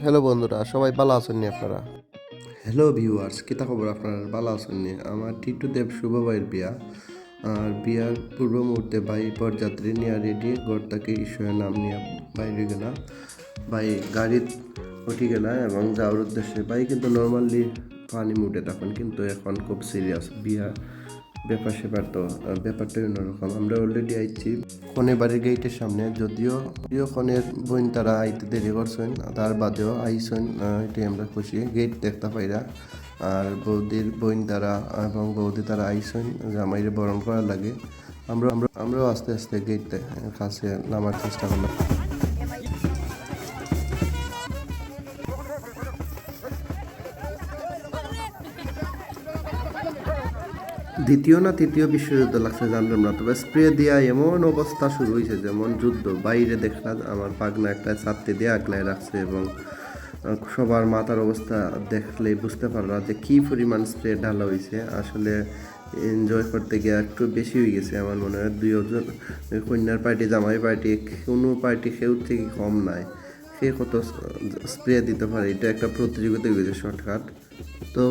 Hello বন্ধুরা, সবাই ভালো আছেন নি আপনারা? হ্যালো ভিউয়ার্স কিতা খবর আপনারা? ভালো আছেন নি? আমার টিটু দেব শুভ ভাইয়ের বিয়া। আর বিয়ার পূর্ব মুহূর্তে ভাই বরযাত্রী নিয়ে রেডি, ঘর থেকে ঈশ্বরের নাম নিয়ে বাইরে গেলা। ভাই গাড়ি উঠি গেলা এবং যাওয়ার উদ্দেশ্যে ভাই কিন্তু নর্মালি পানি মুটে তখন কিন্তু এখন খুব সিরিয়াস বিয়া। ব্যাপার সেপার তো ব্যাপারটাই অন্যরকম। আমরা অলরেডি আইছি কনে বাড়ির গেটের সামনে যদিও যদিও কনের বোন তারা আইতে দেরি করছেন তার বাদেও আইসেন আহ, এটাই আমরা খুশি। গেট দেখতে পাইরা আর বৌদির বোন তারা এবং বৌদি তারা আইসেন জামাইরে বরণ করার লাগে। আমরা আমরাও আস্তে আস্তে গেট কাছে নামার চেষ্টা করলাম। দ্বিতীয় না তৃতীয় বিশ্বযুদ্ধ লাগছে জানলাম না, তবে স্প্রে দিয়া এমন অবস্থা শুরু হয়েছে যেমন যুদ্ধ। বাইরে দেখলাম আমার পাগনা একটা ছাত্রী দিয়ে আগলায় রাখছে এবং সবার মাথার অবস্থা দেখলেই বুঝতে পারলা যে কি পরিমাণ স্প্রে ঢালা হয়েছে। আসলে এনজয় করতে গিয়ে একটু বেশি হয়ে গেছে আমার মনে হয়। দুই জন কন্যার পার্টি, জামাই পার্টি, কোনো পার্টি কেউ থেকে কম নাই। সে কত স্প্রে দিতে পারে, এটা একটা প্রতিযোগিতা হয়ে গেছে শর্টকাট। তো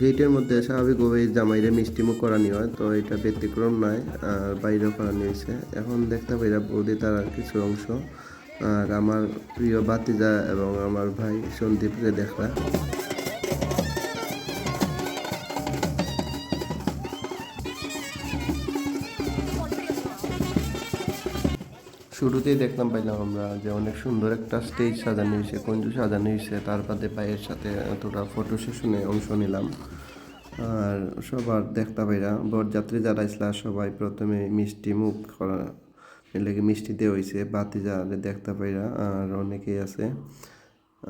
গেটের মধ্যে স্বাভাবিকভাবে জামাইরে মিষ্টিমুখ করানি হয়, তো এটা ব্যতিক্রম নয়, আর বাইরেও করানি হয়েছে। এখন দেখতে পাইরা বৌদি তার কিছু অংশ, আর আমার প্রিয় বাতিজা এবং আমার ভাই সন্দীপকে দেখলা। শুরুতেই দেখলাম পাইলাম আমরা যে অনেক সুন্দর একটা স্টেজ সাজানো হয়েছে, কঞ্জু সাজানো হয়েছে, তার বাদে পায়ের সাথে এতটা ফটো সেশনে অংশ নিলাম। আর সবার দেখতে পাইরা বরযাত্রী যারা ইসলা সবাই প্রথমে মিষ্টি মুখ করা লেগে মিষ্টি দেওয়া হয়েছে বাতি যারা দেখতে পাইরা আর অনেকেই আছে।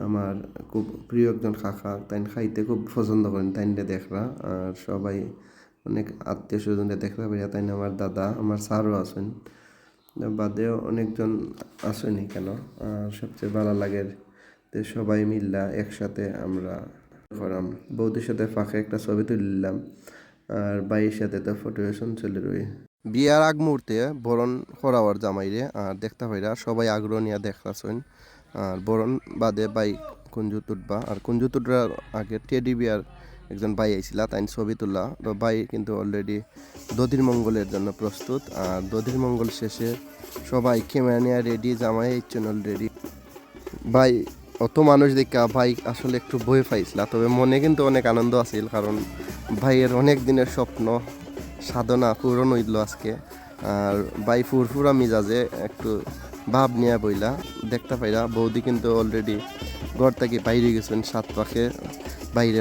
আমার খুব প্রিয় একজন কাকা তাই খাইতে খুব পছন্দ করেন তাইনটা দেখরা। আর সবাই অনেক আত্মীয় স্বজনদের দেখতে পাইরা তাই আমার দাদা, আমার স্যারও আছেন। বাদেও অনেকজন আসেনি কেন? আর সবচেয়ে ভালো লাগে যে সবাই মিললা একসাথে আমরা করাম বৌদির সাথে ফাঁকে একটা ছবি তুললাম, আর বাইয়ের সাথে তো ফটো সেশন চলে রই বিয়ার আগ মুহূর্তে বরণ করাওয়ার জামাইরে আর দেখতে পাইরা সবাই আগ্রহ নিয়ে দেখতেছেন। আর বরণ বাদে বাই কুঞ্জু তুটবা, আর কুঞ্জু তুটার আগে টেডি বিয়ার একজন ভাই আইছিলা তাই ছবি তোলা তো ভাই কিন্তু অলরেডি দধির মঙ্গলের জন্য প্রস্তুত। আর দধির মঙ্গল শেষে সবাই ক্যামেরা নিয়ে রেডি জামাই ইচ্ছেন অলরেডি ভাই, অত মানুষ দেখা, ভাই আসলে একটু বই পাইছিল। তবে মনে কিন্তু অনেক আনন্দ আছিল, কারণ ভাইয়ের অনেক দিনের স্বপ্ন, সাধনা পূরণ হইল আজকে। আর ভাই ফুরফুরা মিজাজে একটু ভাব নিয়ে বইলা, দেখতে পাইরা বৌদি কিন্তু অলরেডি ঘর থেকে বাইরে গেছেন, সাত পাখে বাইরে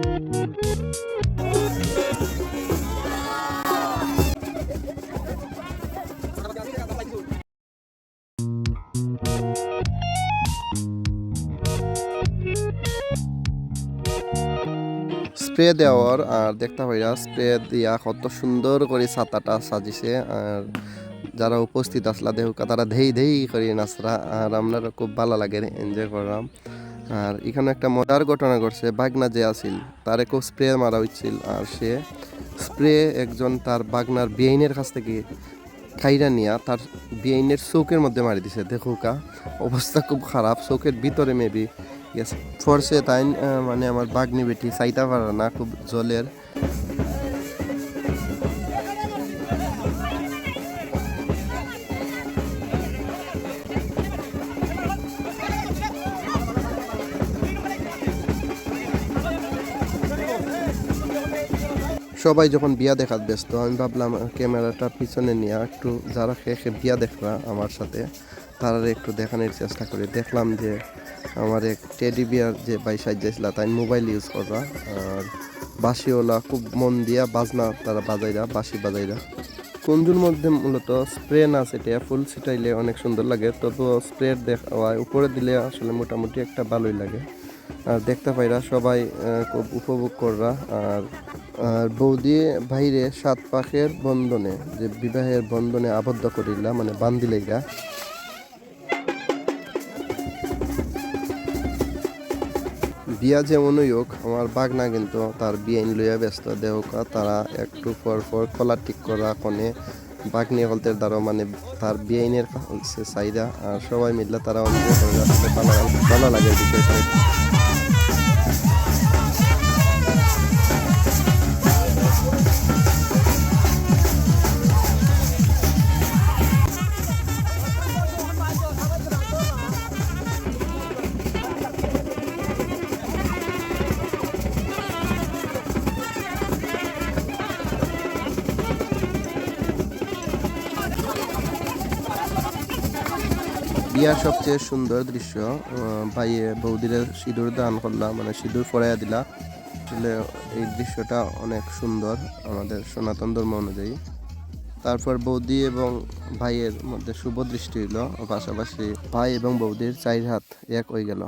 স্প্রে দেওয়ার আর দেখতে পাইরা স্প্রে দিয়া কত সুন্দর করে ছাতাটা সাজিছে আর যারা উপস্থিত আসলা দেহুকা, তারা ধেই ধেই করে নাচরা আর আমরা খুব ভালো লাগে এনজয় করলাম। আর এখানে একটা মজার ঘটনা ঘটছে, বাগনা যে আছিল, তারে খুব স্প্রে মারা হয়েছিল আর সে স্প্রে একজন তার বাগনার বিআইনের কাছ থেকে খাইরা নিয়া তার বিআইনের চৌকের মধ্যে মারি দিছে দেখুকা অবস্থা খুব খারাপ চৌকের ভিতরে মেবি গেছে তাই মানে আমার বাগনি বেটি চাইতা পারে না, খুব জলের। সবাই যখন বিয়া দেখাত ব্যস্ত, আমি ভাবলাম ক্যামেরাটা পিছনে নিয়ে একটু যারা খেয়ে বিয়া দেখলা আমার সাথে তারা একটু দেখানোর চেষ্টা করি। দেখলাম যে আমার এক টেডি বিয়ার যে বাই সাইজাইছিল তাই মোবাইল ইউজ করা আর বাঁশিওয়ালা খুব মন দিয়া বাজনা তারা বাজাইরা, বাঁশি বাজাইরা। কুঞ্জুর মধ্যে মূলত স্প্রে না সেটা ফুল ছিটাইলে অনেক সুন্দর লাগে। তবুও স্প্রে দেওয়া উপরে দিলে আসলে মোটামুটি একটা ভালোই লাগে। আর দেখতে পাইরা সবাই খুব উপভোগ কররা আর আর বৌদি ভাইরে সাত পাখের বন্ধনে, যে বিবাহের বন্ধনে আবদ্ধ করিলা মানে বান্দিলেগা বিয়া যেমনই হোক, আমার বাগনা কিন্তু তার বিয়ে লইয়া ব্যস্ত। দেহকা তারা একটু পর পর কলা ঠিক করা কনে বাগনি হলতের দ্বারা মানে তার বিয়েনের চাহিদা আর সবাই মিললে তারা অনেক ভালো লাগে বিষয়টা। বিয়ার সবচেয়ে সুন্দর দৃশ্য ভাইয়ে বৌদিরে সিঁদুর দান করলাম মানে সিঁদুর পরাইয়া দিলা। আসলে এই দৃশ্যটা অনেক সুন্দর আমাদের সনাতন ধর্ম অনুযায়ী। তারপর বৌদি এবং ভাইয়ের মধ্যে শুভ দৃষ্টি হইল পাশাপাশি ভাই এবং বৌদির চার হাত এক হয়ে গেল।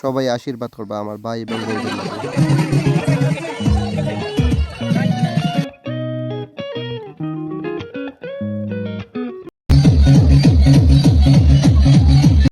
সবাই আশীর্বাদ করবা আমার ভাই এবং বৌদির